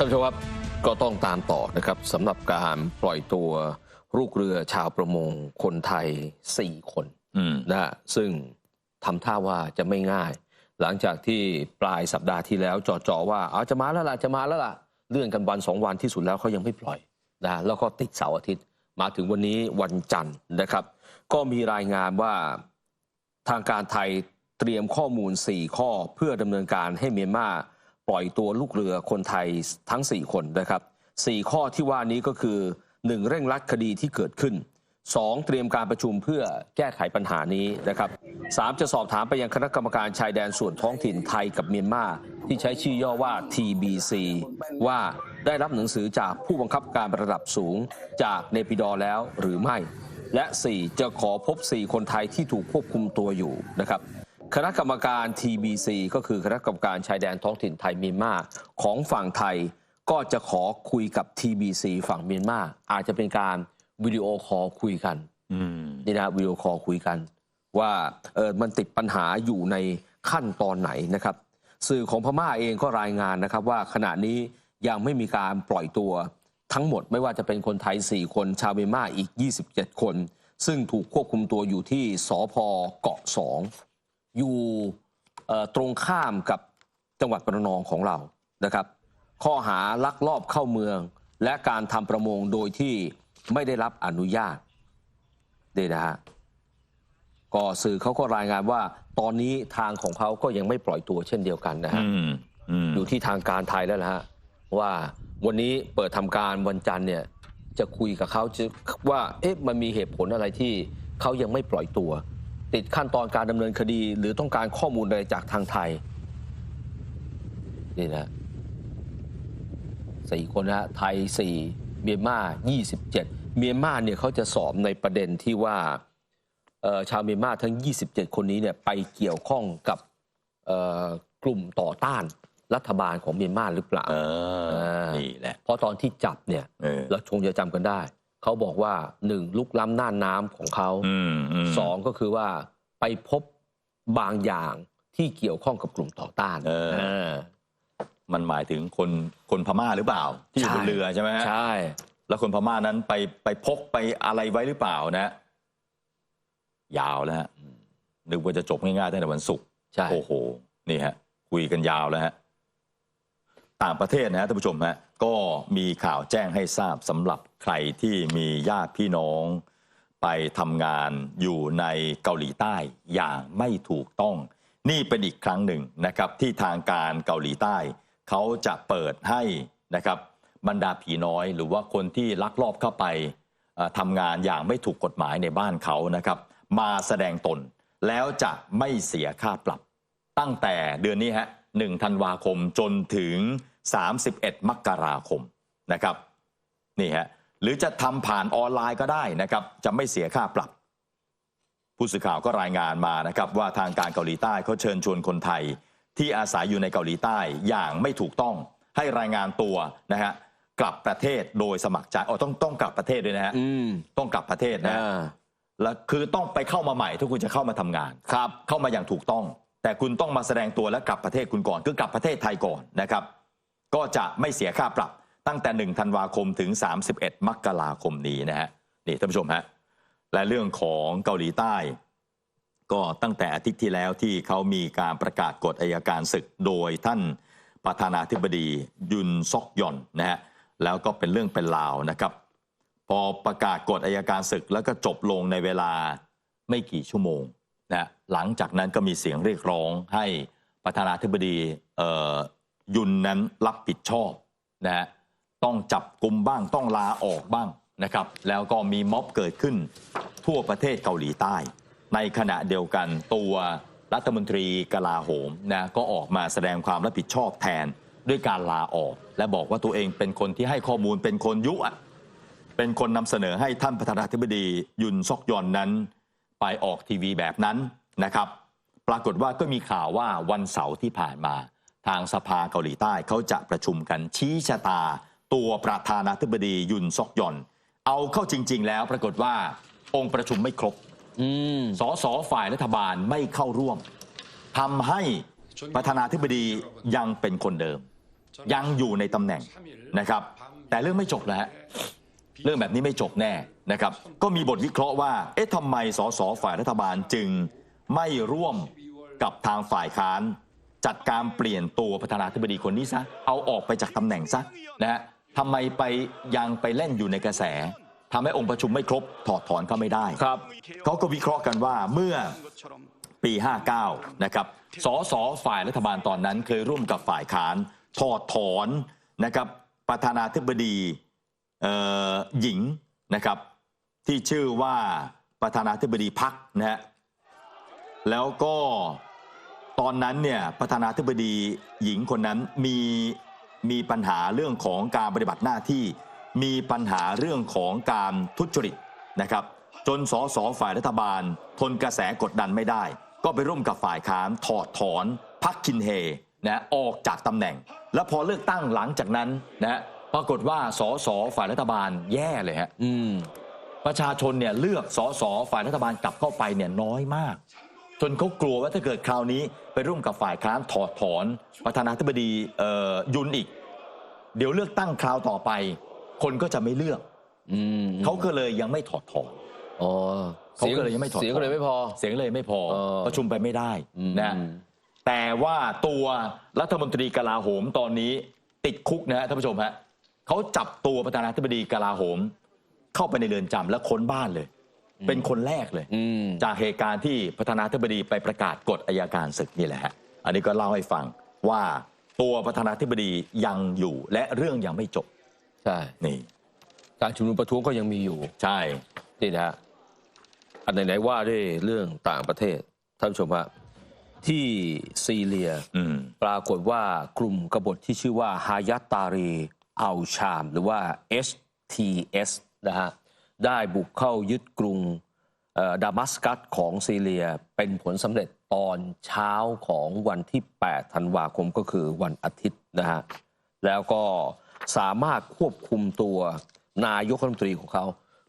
ท่านผู้ชมครับก็ต้องตามต่อนะครับสำหรับการปล่อยตัวลูกเรือชาวประมงคนไทย 4 คนอืมนะฮะซึ่งทำท่าว่าจะไม่ง่าย หลังจากที่ปลายสัปดาห์ที่แล้วจ่อๆว่าเอาจะมาแล้วล่ะจะมาแล้วล่ะเลื่อนกันวันสองวันที่สุดแล้วเขายังไม่ปล่อยนะฮะแล้วก็ติดเสาร์อาทิตย์ มาถึงวันนี้วันจันทร์นะครับ ก็มีรายงานว่าทางการไทยเตรียมข้อมูล 4 ข้อเพื่อดำเนินการให้เมียนมา ปล่อยตัวลูกเรือคนไทยทั้ง 4 คนนะครับ 4 ข้อที่ว่านี้ก็คือ 1. เร่งรัดคดีที่เกิดขึ้น 2. เตรียมการประชุมเพื่อแก้ไขปัญหานี้นะครับ 3. จะสอบถามไปยังคณะกรรมการชายแดนส่วนท้องถิ่นไทยกับเมียนมาที่ใช้ชื่อย่อว่า TBC ว่าได้รับหนังสือจากผู้บังคับการระดับสูงจากเนปิดอแล้วหรือไม่ และ 4 จะขอพบ 4 คนไทยที่ถูกควบคุมตัวอยู่นะครับ คณะกรรมการ TBC ก็คือคณะกรรมการชายแดนท้องถิ่นไทยเมียนมาของฝั่งไทยก็จะขอคุยกับ TBC ฝั่งเมียนมาอาจจะเป็นการวิดีโอคอลคุยกันอืมนี่นะวิดีโอคอลคุยกัน ว่าเออมันติดปัญหาอยู่ในขั้นตอนไหนนะครับ สื่อของพม่าเองก็รายงานนะครับ ว่าขณะนี้ยังไม่มีการปล่อยตัวทั้งหมดไม่ว่าจะเป็นคนไทย 4 คน ชาวเมียนมาอีก 27 คน ซึ่งถูกควบคุมตัวอยู่ที่สพเกาะสอง อยู่เอ่อตรงข้ามกับจังหวัดประนองของเรานะครับ ข้อหาลักลอบเข้าเมือง และการทำประมงโดยที่ไม่ได้รับอนุญาตนี่นะฮะก็สื่อเขาก็รายงานว่า ตอนนี้ทางของเขาก็ยังไม่ปล่อยตัวเช่นเดียวกันนะฮะอืมอืมอยู่ที่ทางการไทยแล้วนะฮะว่าวันนี้เปิดทำการวันจันทร์เนี่ย จะคุยกับเขาจะว่าเอ๊ะมันมีเหตุผลอะไรที่เขายังไม่ปล่อยตัว ติดขั้นตอนการดำเนินคดี หรือต้องการข้อมูลอะไรจากทางไทย นี่นะสี่คนนะฮะไทยสี่เมียนมายี่สิบเจ็ดเมียนมาเนี่ยเขาจะสอบในประเด็นที่ว่าเอ่อชาวเมียนมาทั้ง 27 คนนี้เนี่ยไปเกี่ยวข้องกับเอ่อกลุ่มต่อต้านรัฐบาลของเมียนมาหรือเปล่าเออานี่แหละเพราะตอนที่จับเนี่ยเออเราคงจะจำกันได้ เขาบอกว่าหนึ่งลุกล้ำน่านน้ำของเขาอืมอืมสองก็คือว่าไปพบบางอย่างที่เกี่ยวข้องกับกลุ่มต่อต้านเออเออมันหมายถึงคนคนพม่าหรือเปล่า ที่อยู่ใช่บนเรือใช่ไหมฮะใช่ แล้วคนพม่านั้นไปไปพกไปอะไรไว้หรือเปล่านะ ยาวแล้วฮะนึกว่าจะจบง่ายๆตั้งแต่วันศุกร์ใช่โอ้โห นี่ฮะ คุยกันยาวแล้วฮะ ต่างประเทศนะฮะท่านผู้ชมฮะก็มีข่าวแจ้งให้ทราบสำหรับใครที่มีญาติพี่น้อง ไปทำงานอยู่ในเกาหลีใต้อย่างไม่ถูกต้อง นี่เป็นอีกครั้งหนึ่งนะครับที่ทางการเกาหลีใต้ เขาจะเปิดให้นะครับบรรดาผีน้อย หรือว่าคนที่ลักลอบเข้าไปทำงานอย่างไม่ถูกกฎหมายในบ้านเขานะครับมาแสดงตนแล้วจะไม่เสียค่าปรับตั้งแต่เดือนนี้ฮะ 1ธันวาคมจนถึง 31 มกราคมนะครับนี่ฮะหรือจะทำผ่านออนไลน์ก็ได้นะครับ จะไม่เสียค่าปรับ ผู้สื่อข่าวก็รายงานมานะครับว่าทางการเกาหลีใต้เขาเชิญชวนคนไทย ที่อาศัยอยู่ในเกาหลีใต้อย่างไม่ถูกต้องให้รายงานตัวนะฮะกลับประเทศโดยสมัครใจอ๋อต้องต้องกลับประเทศด้วยนะฮะอืมต้องกลับประเทศนะอ่าแล้วคือต้องไปเข้ามาใหม่ถ้าคุณจะเข้ามาทำงานครับ เข้ามาอย่างถูกต้อง แต่คุณต้องมาแสดงตัวและกลับประเทศคุณก่อนคือกลับประเทศไทยก่อนนะครับ ก็จะไม่เสียค่าปรับตั้งแต่1ธันวาคมถึง 31 มกราคมนี้นะฮะนี่ท่านผู้ชมฮะและเรื่องของเกาหลีใต้ ก็ตั้งแต่อาทิตย์ที่แล้วที่เขามีการประกาศกฎอายการศึกโดยท่านประธานาธิบดียุนซอกยอนนะฮะแล้วก็เป็นเรื่องเป็นราวนะครับ พอประกาศกฎอายการศึกแล้วก็จบลงในเวลาไม่กี่ชั่วโมง นะหลังจากนั้นก็มีเสียงเรียกร้องให้ประธานาธิบดียุนนั้นรับผิดชอบนะฮะต้องจับกลุ่มบ้างต้องลาออกบ้างนะครับ แล้วก็มีม็อบเกิดขึ้นทั่วประเทศเกาหลีใต้ ในขณะเดียวกันตัวรัฐมนตรีกลาโหมนะก็ออกมาแสดงความรับผิดชอบแทนด้วยการลาออก และบอกว่าตัวเองเป็นคนที่ให้ข้อมูลเป็นคนยุอะเป็นคนนำเสนอให้ท่านประธานาธิบดียุนซอกยอนนั้น ไปออกทีวีแบบนั้นนะครับ ปรากฏว่าก็มีข่าวว่าวันเสาร์ที่ผ่านมา ทางสภาเกาหลีใต้เขาจะประชุมกันชี้ชะตา ตัวประธานาธิบดียุนซอกยอน เอาเข้าจริง ๆ แล้วปรากฏว่าองค์ประชุมไม่ครบอืมสสฝ่ายรัฐบาลไม่เข้าร่วมทำให้ประธานาธิบดียังเป็นคนเดิม ยังอยู่ในตำแหน่งนะครับ แต่เรื่องไม่จบแล้วฮะ เรื่องแบบนี้ไม่จบแน่นะครับ ก็มีบทวิเคราะห์ว่า เอ๊ะทำไมสสฝ่ายรัฐบาลจึงไม่ร่วมกับทางฝ่ายค้าน จัดการเปลี่ยนตัวประธานาธิบดีคนนี้ซะ เอาออกไปจากตำแหน่งซะนะฮะทำไมไปยังไปเล่นอยู่ในกระแสทำให้องค์ประชุมไม่ครบถอดถอนเขาไม่ได้ครับเขาก็วิเคราะห์กันว่าเมื่อปี 59 นะครับ สสฝ่ายรัฐบาลตอนนั้นเคยร่วมกับฝ่ายค้านถอดถอนนะครับประธานาธิบดีเอ่อ หญิงนะครับที่ชื่อว่าประธานาธิบดีพักนะฮะแล้วก็ตอนนั้นเนี่ยประธานาธิบดีหญิงคนนั้นมีมีปัญหาเรื่องของการปฏิบัติหน้าที่ มีปัญหาเรื่องของการทุจริตนะครับ จนสสฝ่ายรัฐบาล ทนกระแสกดดันไม่ได้ ก็ไปร่วมกับฝ่ายค้านถอดถอนพักคินเฮนะออกจากตำแหน่ง แล้วพอเลือกตั้งหลังจากนั้นนะ ปรากฏว่าสสฝ่ายรัฐบาลแย่เลยฮะอืมประชาชนเนี่ยเลือกสสฝ่ายรัฐบาลกลับเข้าไปเนี่ยน้อยมาก จนเขากลัวว่าถ้าเกิดคราวนี้ไปร่วมกับฝ่ายค้านถอดถอน ประธานาธิบดีเอ่อยุนอีก เดี๋ยวเลือกตั้งคราวต่อไป คนก็จะไม่เลือกอืมเขาก็เลยยังไม่ถอดถอนอ๋อเขาก็เลยยังไม่ถอดเสียงก็เลยไม่พอ เสียงเลยไม่พอเออประชุมไปไม่ได้อืมนะแต่ว่าตัวรัฐมนตรีกลาโหมตอนนี้ติดคุกนะฮะท่านผู้ชมฮะ เขาจับตัวประธานาธิบดีกลาโหม เข้าไปในเรือนจำและค้นบ้านเลย เป็นคนแรกเลย อืม จากเหตุการณ์ที่ประธานาธิบดีไปประกาศกฎอายการศึกนี่แหละฮะ อันนี้ก็เล่าให้ฟังว่าตัวประธานาธิบดียังอยู่และเรื่องยังไม่จบใช่ นี่ การชุมนุมประท้วงก็ยังมีอยู่ ใช่ นี่นะฮะอันไหนๆว่าด้วยเรื่องต่างประเทศ ท่านผู้ชมฮะที่ซีเรีย อืม ปรากฏว่ากลุ่มกบฏที่ชื่อว่าฮายัตตารี อัลชาม หรือว่า HTS นะฮะได้บุกเข้ายึดกรุงเอ่อดามัสกัสของซีเรียเป็นผลสำเร็จตอนเช้าของวันที่ 8 ธันวาคมก็คือวันอาทิตย์นะฮะแล้วก็สามารถควบคุมตัวนายกรัฐมนตรีของเขา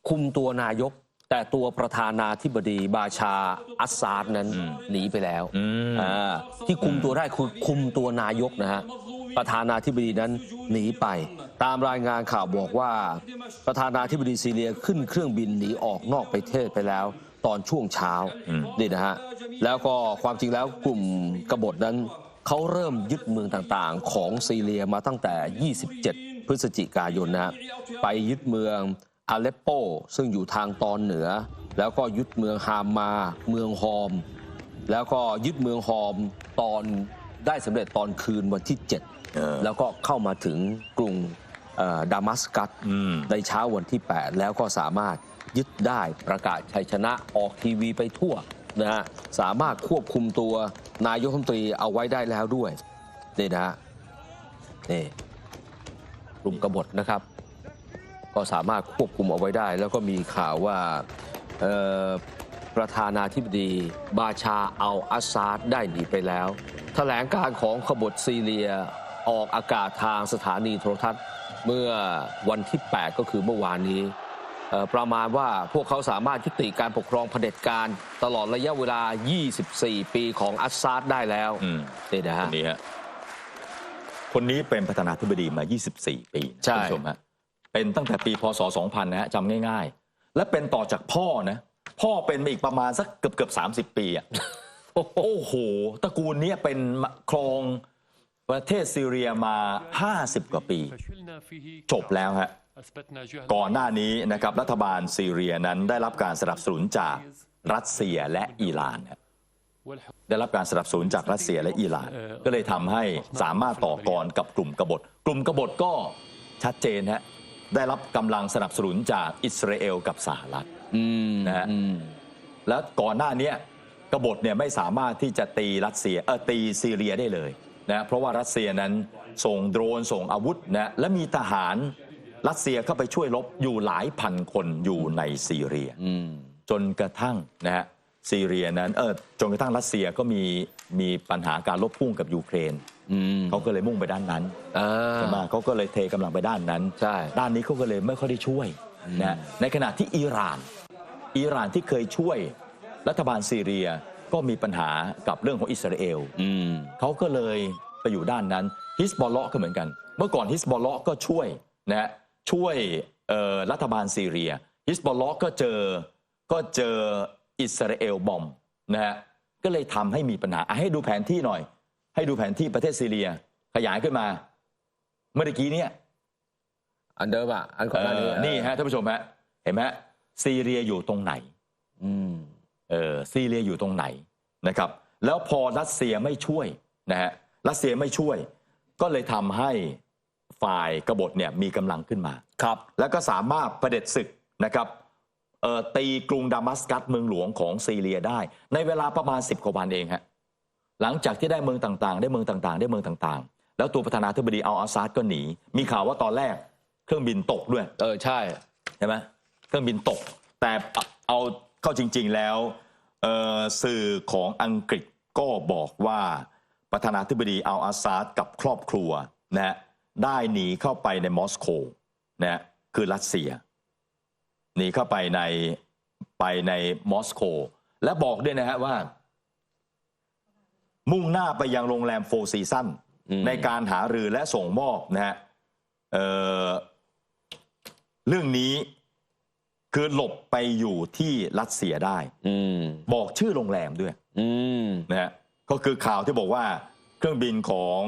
คุมตัวนายก แต่ตัวประธานาธิบดีบาชาอัสซาดนั้นหนีไปแล้วอืมอ่าที่คุมตัวได้คือคุมตัวนายกนะฮะ ประธานาธิบดีนั้นหนีไป ตามรายงานข่าวบอกว่า ประธานาธิบดีซีเรียขึ้นเครื่องบินหนีออกนอกประเทศไปแล้ว ตอนช่วงเช้าอืมนี่นะฮะแล้วก็ความจริงแล้วกลุ่มกบฏนั้นเขาเริ่มยึดเมืองต่างๆ ของซีเรียมาตั้งแต่ 27 พฤศจิกายนนะฮะไปยึดเมืองอาเลปโป ซึ่งอยู่ทางตอนเหนือ แล้วก็ยึดเมืองฮามา เมืองฮอม แล้วก็ยึดเมืองฮอมตอน ได้สำเร็จตอนคืนวันที่เออ7แล้วก็เข้ามาถึงกรุงเอ่อดามัสกัสอืมในเช้าวันที่ 8 แล้วก็สามารถยึดได้ประกาศชัยชนะออกทีวีไปทั่วนะฮะสามารถควบคุมตัวนายกรัฐมนตรีเอาไว้ได้แล้วด้วยนี่นะฮะนี่กลุ่มกบฏนะครับ ก็สามารถควบคุมเอาไว้ได้ แล้วก็มีข่าวว่าเอ่อ ประธานาธิบดีบาชาอัลอาสซาดได้หนีไปแล้วแถลงการของขบฏซีเรียออกอากาศทางสถานีโทรทัศน์เมื่อวันที่ 8 ก็คือเมื่อวานนี้เอ่อประมาณว่าพวกเขาสามารถยุติการปกครองเผด็จการตลอดระยะเวลา 24 ปีของอัสซาดได้แล้วอืมนี่นะคฮะนนี้ฮะคนนี้เป็นประธานาธิบดีมา 24 ปีใช่ท่านผู้ชมฮะเป็นตั้งแต่ปีพศ 2000 นะฮะจำง่าย ๆ และเป็นต่อจากพ่อนะ พ่อเป็นมาอีกประมาณสักเกือบเกือบ30ปีอะโอ้โหตระกูลเนี้ยเป็นครองประเทศซีเรียมา 50 กว่าปี จบแล้วฮะก่อนหน้านี้นะครับรัฐบาลซีเรียนั้นได้รับการสนับสนุนจากรัสเซียและอิหร่านฮะได้รับการสนับสนุนจากรัสเซียและอิหร่าน ก็เลยทำให้สามารถต่อกรกับกลุ่มกบฏ กลุ่มกบฏก็ชัดเจนฮะได้รับกำลังสนับสนุนจากอิสราเอลกับสหรัฐอืม นะฮะอืมและก่อนหน้าเนี้ยกบฏเนี่ยไม่สามารถที่จะตีรัสเซียเออตีซีเรียได้เลยนะเพราะว่ารัสเซียนั้นส่งโดรนส่งอาวุธนะและมีทหารรัสเซียเข้าไปช่วยรบอยู่หลายพันคนอยู่ในซีเรียอืมจนกระทั่งนะฮะซีเรียนั้นเออจนกระทั่งรัสเซียก็มีมีปัญหาการลบพุ่งกับยูเครนอืมเขาก็เลยมุ่งไปด้านนั้นอ่าใช่ไหมเขาก็เลยเทกำลังไปด้านนั้นใช่ด้านนี้เขาก็เลยไม่ค่อยได้ช่วยนะในขณะที่อิหร่าน อิหร่านที่เคยช่วยรัฐบาลซีเรียก็มีปัญหากับเรื่องของอิสราเอลอืมเขาก็เลยไปอยู่ด้านนั้นฮิสบอลเลาะก็เหมือนกัน เมื่อก่อนฮิสบอลเลาะก็ช่วยนะฮะช่วยเอ่อรัฐบาลซีเรียฮิสบอลเลาะก็เจอก็เจออิสราเอลบอมนะฮะก็เลยทำให้มีปัญหาอะให้ดูแผนที่หน่อย ให้ดูแผนที่ประเทศซีเรีย ขยายขึ้นมา เมื่อกี้เนี่ยอันเดิมอะอันก่อนหน้านี้เออนี่ฮะท่านผู้ชมฮะเห็นไหมฮะ ซีเรียอยู่ตรงไหนอืมเออซีเรียอยู่ตรงไหนนะครับ แล้วพอรัสเซียไม่ช่วยนะฮะรัสเซียไม่ช่วย ก็เลยทำให้ฝ่ายกบฏเนี่ยมีกำลังขึ้นมาครับ แล้วก็สามารถประเด็จศึกนะครับเอ่อตีกรุงดามัสกัสเมืองหลวงของซีเรียได้ ในเวลาประมาณ 10กว่าวันเองฮะหลังจากที่ได้เมืองต่างๆ ได้เมืองต่างๆ ได้เมืองต่างๆ แล้วตัวประธานาธิบดีอัลอาซาดก็หนี มีข่าวว่าตอนแรกเครื่องบินตกด้วย เออใช่ใช่ไหม เครื่องบินตก แต่เอาเข้าจริง ๆแล้วเอ่อสื่อของอังกฤษก็บอกว่าประธานาธิบดีอัลอาซาดกับครอบครัวนะฮะได้หนีเข้าไปในมอสโกนะฮะคือรัสเซียหนีเข้าไปในไปในมอสโก และบอกด้วยนะฮะว่า มุ่งหน้าไปยังโรงแรมโฟซีซันอืมในการหารือและส่งมอบนะฮะเอ่อเรื่องนี้ คือหลบไปอยู่ที่รัสเซียได้ อืมบอกชื่อโรงแรมด้วยอืมนะฮะก็คือข่าวที่บอกว่าเครื่องบินของ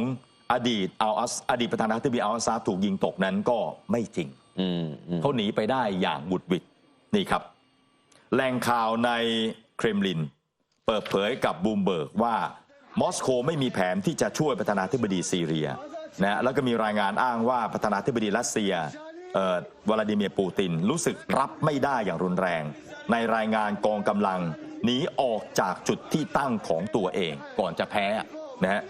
อดีตเอาอัสอดีตประธานาธิบดีอัลอาซาดถูกยิงตกนั้นก็ไม่จริง อืมอืมเขาหนีไปได้อย่างบุดหวิดนี่ครับแหล่งข่าวในเครมลิน เปิดเผยกับบูมเบิร์กว่ามอสโกไม่มีแผนที่จะช่วยประธานาธิบดีซีเรียนะแล้วก็มีรายงานอ้างว่าประธานาธิบดีรัสเซียเอ่อ วลาดิเมียร์ปูตินรู้สึกรับไม่ได้อย่างรุนแรง ในรายงานกองกำลังหนีออกจากจุดที่ตั้งของตัวเองก่อนจะแพ้นะฮะ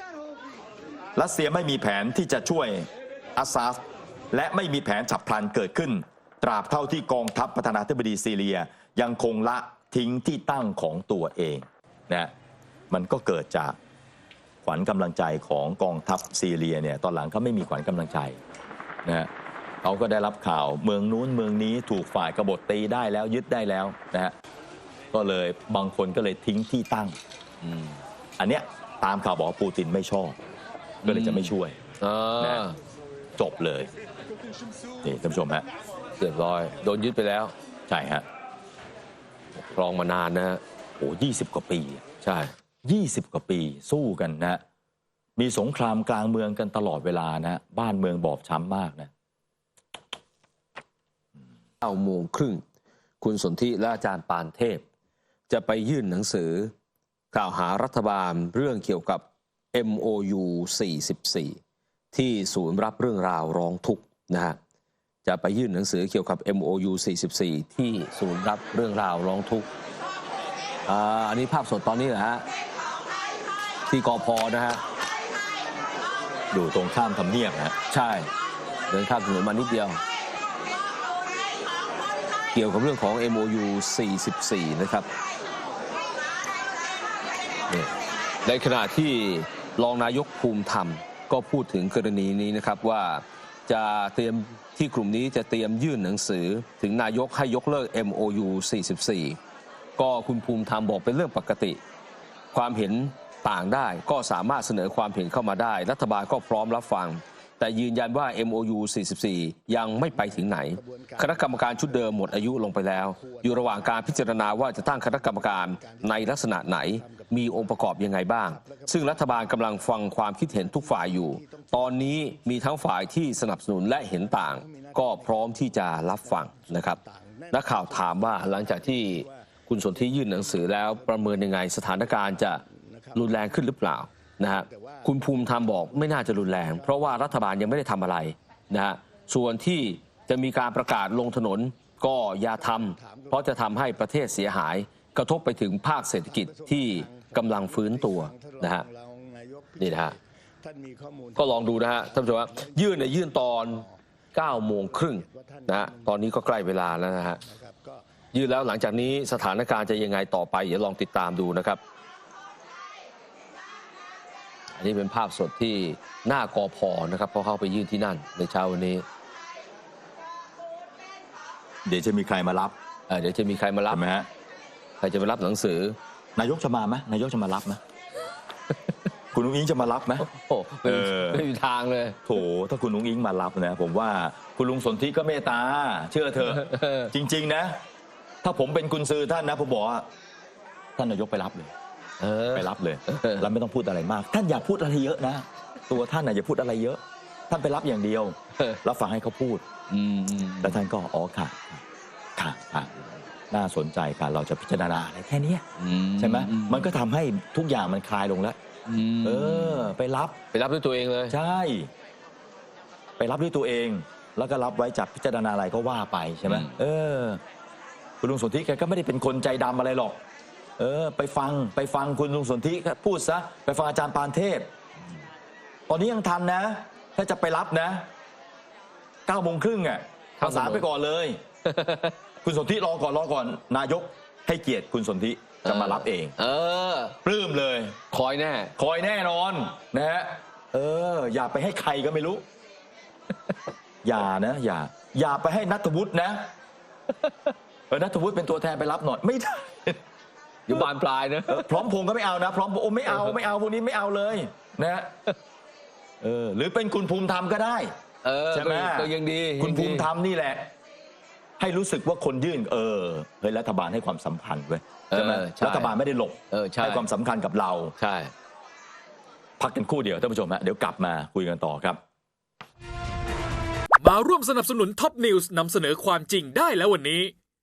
รัสเซียไม่มีแผนที่จะช่วยอาซาดและไม่มีแผนฉับพลันเกิดขึ้น ตราบเท่าที่กองทัพประธานาธิบดีซีเรียยังคงละทิ้งที่ตั้งของตัวเองนะมันก็เกิดจากขวัญกำลังใจของกองทัพซีเรียเนี่ยตอนหลังเขาไม่มีขวัญกำลังใจนะฮะ เขาก็ได้รับข่าวเมืองนู้นเมืองนี้ถูกฝ่ายกบฏตีได้แล้วยึดได้แล้วนะฮะก็เลยบางคนก็เลยทิ้งที่ตั้งอืมอันเนี้ยตามข่าวบอกว่าปูตินไม่ชอบ ก็เลยจะไม่ช่วยอ่านะจบเลยนี่ท่านผู้ชมฮะเรียบร้อย โดนยึดไปแล้ว ใช่ฮะครองมานานนะฮะโอ้ยี่สิบกว่าปี ใช่ยี่สิบกว่าปีสู้กันนะ มีสงครามกลางเมืองกันตลอดเวลานะ บ้านเมืองบอบช้ำมากนะ เก้าโมงครึ่ง คุณสนธิและอาจารย์ปานเทพ จะไปยื่นหนังสือกล่าวหารัฐบาลเรื่องเกี่ยวกับ MOU 44 ที่ศูนย์รับเรื่องราวร้องทุกข์นะฮะจะไปยื่นหนังสือเกี่ยวกับ MOU 44 ที่ศูนย์รับเรื่องราวร้องทุกข์อ่าอันนี้ภาพสดตอนนี้เหรอฮะที่กอพนะฮะอยู่ตรงข้ามทำเนียบนะฮะใช่ เดินข้ามถนนมานิดเดียว เกี่ยวกับเรื่องของ MOU 44 นะครับในขณะที่รองนายกภูมิธรรม ก็พูดถึงกรณีนี้นะครับว่าจะเตรียมที่กลุ่มนี้จะเตรียมยื่นหนังสือถึงนายกให้ยกเลิก MOU 44 ก็คุณภูมิธรรมบอกเป็นเรื่องปกติ ความเห็นต่างได้ก็สามารถเสนอความเห็นเข้ามาได้ รัฐบาลก็พร้อมรับฟัง แต่ยืนยันว่า MOU 44 ยังไม่ไปถึงไหน คณะกรรมการชุดเดิมหมดอายุลงไปแล้ว อยู่ระหว่างการพิจารณาว่าจะตั้งคณะกรรมการในลักษณะไหน มีองค์ประกอบยังไงบ้าง ซึ่งรัฐบาลกำลังฟังความคิดเห็นทุกฝ่ายอยู่ ตอนนี้มีทั้งฝ่ายที่สนับสนุนและเห็นต่าง ก็พร้อมที่จะรับฟังนะครับนักข่าวถามว่าหลังจากที่คุณสนธิยื่นหนังสือแล้วประเมินยังไงสถานการณ์จะรุนแรงขึ้นหรือเปล่า นะฮะคุณภูมิธรรมบอกไม่น่าจะรุนแรง เพราะว่ารัฐบาลยังไม่ได้ทำอะไรนะฮะส่วนที่จะมีการประกาศลงถนนก็อย่าทำเพราะจะทำให้ประเทศเสียหาย กระทบไปถึงภาคเศรษฐกิจที่กำลังฟื้นตัวนะฮะนี่นะฮะก็ลองดูนะฮะท่านผู้ชมว่ายื่นเนี่ยยื่นตอน9โมงครึ่งนะฮะตอนนี้ก็ใกล้เวลาแล้วนะฮะยื่นแล้วหลังจากนี้สถานการณ์จะยังไงต่อไป เดี๋ยวลองติดตามดูนะครับ อันนี้เป็นภาพสดที่หน้ากอพอนะครับเพราะเข้าไปยื่นที่นั่นในเช้าวันนี้ เดี๋ยวจะมีใครมารับเอ่อเดี๋ยวจะมีใครมารับใช่ไหมฮะใครจะมารับหนังสือ นายกจะมาไหมนายกจะมารับไหมคุณนุ้งอิงจะมารับไหมโอ้โหไม่มีเออไม่มีทางเลยโถถ้าคุณนุ้งอิงมารับนะ ผมว่าคุณลุงสนธิก็เมตตา เชื่อเถอะเออจริง ๆ นะ ถ้าผมเป็นกุญซือท่านนะผมบอกว่าท่านนายกไปรับเลย เออ ไปรับเลยเออแล้วไม่ต้องพูดอะไรมาก ท่านอย่าพูดอะไรเยอะนะ ตัวท่านน่ะอย่าพูดอะไรเยอะ ท่านไปรับอย่างเดียวเออ แล้วฟังให้เขาพูด อืมอืมแล้วท่านก็อ๋อค่ะค่ะค่ะน่าสนใจค่ะเราจะพิจารณาอะไรแค่เนี้ยอืใช่ไหมมันก็ทำให้ทุกอย่างมันคลายลงแล้วอืมเออ ไปรับไปรับด้วยตัวเองเลย ใช่ ไปรับด้วยตัวเอง แล้วก็รับไว้จับพิจารณาอะไรก็ว่าไปใช่ไหมเออ คุณลุงสนธิแกก็ไม่ได้เป็นคนใจดำอะไรหรอก เออ ไปฟังไปฟังคุณลุงสนธิพูดซะ ไปฟังอาจารย์ปานเทพ ตอนนี้ยังทันนะ ถ้าจะไปรับนะเก้าโมงครึ่งอะภาษานไปก่อนเลย คุณสนธิรอก่อนรอก่อน นายกให้เกียรติคุณสนธิจะมารับเอง เออปลื้มเลย คอยแน่ คอยแน่นอนนะฮะเออ อย่าไปให้ใครก็ไม่รู้ อย่านะ อย่า อย่าไปให้นัทวุฒินะเออนัทวุฒิเป็นตัวแทนไปรับหน่อยไม่ได้ อยู่บานปลายนะเออพร้อมพงษ์ก็ไม่เอานะ พร้อมพงษ์โอ้ไม่เอาไม่เอาพวกนี้ไม่เอาเลยนะฮะเออหรือเป็นคุณภูมิธรรมก็ได้ เออใช่ไหม ก็ยังดีคุณยังดีภูมิธรรมนี่แหละ ให้รู้สึกว่าคนยื่น เออเฮ้ยรัฐบาลให้ความสำคัญเว้ยใช่ไหมเออใช่รัฐบาลไม่ได้หลบเออใช่ ให้ความสำคัญกับเรา ใช่ พักกันครู่เดียวท่านผู้ชมฮะเดี๋ยวกลับมาคุยกันต่อครับ มาร่วมสนับสนุนท็อปนิวส์นำเสนอความจริงได้แล้ววันนี้